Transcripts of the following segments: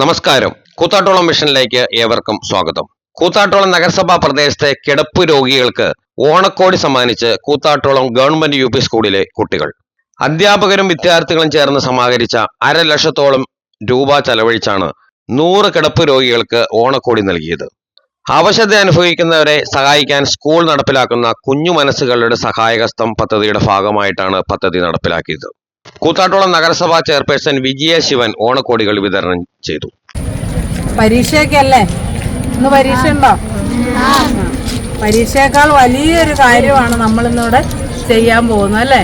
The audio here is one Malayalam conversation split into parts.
നമസ്കാരം. കൂത്താട്ടോളം മിഷനിലേക്ക് ഏവർക്കും സ്വാഗതം. കൂത്താട്ടോളം നഗരസഭാ പ്രദേശത്തെ കിടപ്പ് രോഗികൾക്ക് ഓണക്കോടി സമ്മാനിച്ച് കൂത്താട്ടോളം ഗവൺമെന്റ് യു പി സ്കൂളിലെ കുട്ടികൾ. അധ്യാപകരും വിദ്യാർത്ഥികളും ചേർന്ന് സമാഹരിച്ച അര ലക്ഷത്തോളം രൂപ ചെലവഴിച്ചാണ് നൂറ് കിടപ്പ് രോഗികൾക്ക് ഓണക്കോടി നൽകിയത്. അവശത അനുഭവിക്കുന്നവരെ സഹായിക്കാൻ സ്കൂൾ നടപ്പിലാക്കുന്ന കുഞ്ഞു മനസ്സുകളുടെ സഹായകസ്തം പദ്ധതിയുടെ ഭാഗമായിട്ടാണ് പദ്ധതി നടപ്പിലാക്കിയത്. കൂത്താട്ടോളം നഗരസഭാ ചെയർപേഴ്സൺ വിജയ ശിവൻ ഓണക്കോടികൾ വിതരണം ചെയ്തു. പരീക്ഷയൊക്കെ ഇന്ന് പരീക്ഷ ഉണ്ടോ പരീക്ഷയേക്കാൾ വലിയൊരു കാര്യമാണ് നമ്മളിന്നിവിടെ ചെയ്യാൻ പോകുന്നത് അല്ലേ?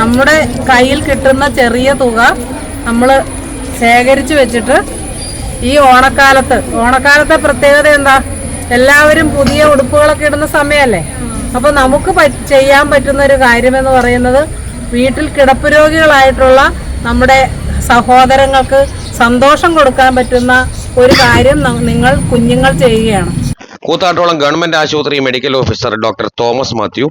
നമ്മുടെ കയ്യിൽ കിട്ടുന്ന ചെറിയ തുക നമ്മൾ ശേഖരിച്ചു വെച്ചിട്ട് ഈ ഓണക്കാലത്ത് ഓണക്കാലത്തെ പ്രത്യേകത എന്താ? എല്ലാവരും പുതിയ ഉടുപ്പുകളൊക്കെ ഇടുന്ന സമയമല്ലേ? അപ്പൊ നമുക്ക് ചെയ്യാൻ പറ്റുന്ന ഒരു കാര്യമെന്ന് പറയുന്നത് വീട്ടിൽ കിടപ്പ് രോഗികളായിട്ടുള്ള നമ്മുടെ സഹോദരങ്ങൾക്ക് സന്തോഷം കൊടുക്കാൻ പറ്റുന്ന ഒരു കാര്യം നിങ്ങൾ കുഞ്ഞുങ്ങൾ ചെയ്യുകയാണ്. കൂത്താട്ടോളം ഗവൺമെന്റ് ആശുപത്രി medical officer doctor Thomas Mathew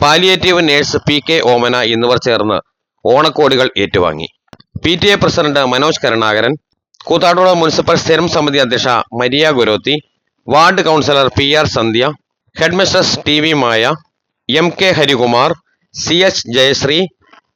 palliative nurse P K Omana എന്നിവർ ചേർന്ന് ഓണക്കോടികൾ ഏറ്റുവാങ്ങി. P T A president Manoj Karunakaran Koothattolam municipal സ്ഥിരം സമിതി അധ്യക്ഷ Maria Guroti ward councillor P R Sandhya headmistress T V Maya M K Harikumar C H Jayasree